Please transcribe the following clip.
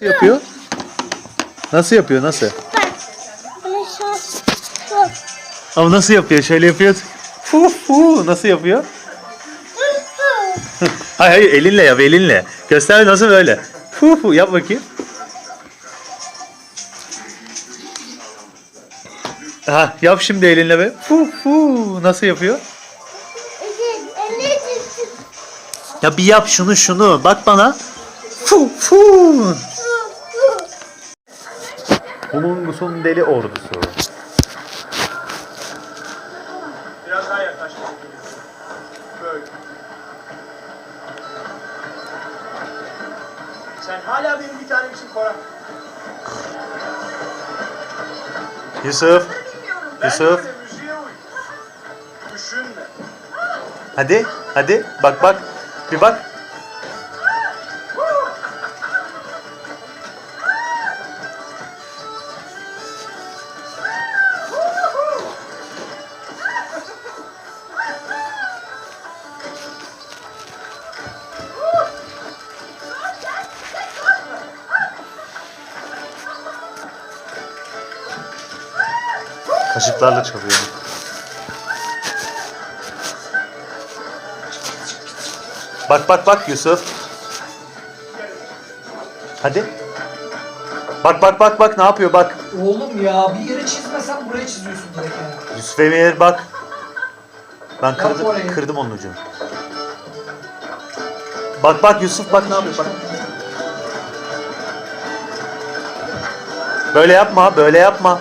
Nasıl yapıyor? Nasıl yapıyor? Nasıl? Ama nasıl yapıyor? Şöyle yapıyor. Fu fu. Nasıl yapıyor? hayır hayır elinle yap elinle. Göster nasıl böyle. Fu fu yap bakayım. Ha, yap şimdi elinle be. Fu fu. Nasıl yapıyor? Ya bir yap şunu şunu. Bak bana. Fu, fu. Bulungusun deli ordusu. Biraz daha yaklaşmak gerekiyor. Böyle. Sen hala benim bir Koran. Yusuf. Ben Yusuf. Düşünme. Hadi. Hadi. Bak bak. Bir bak. Kaşıklarla çalıyor. Bak bak bak Yusuf. Hadi. Bak bak bak bak ne yapıyor bak. Oğlum ya bir yere çizmesen buraya çiziyorsun direkt yani. Yusuf Emir bak. Ben Yap kırdım, orayı. kırdım onun ucunu. Bak bak Yusuf bak ne yapıyor bak. Böyle yapma böyle yapma.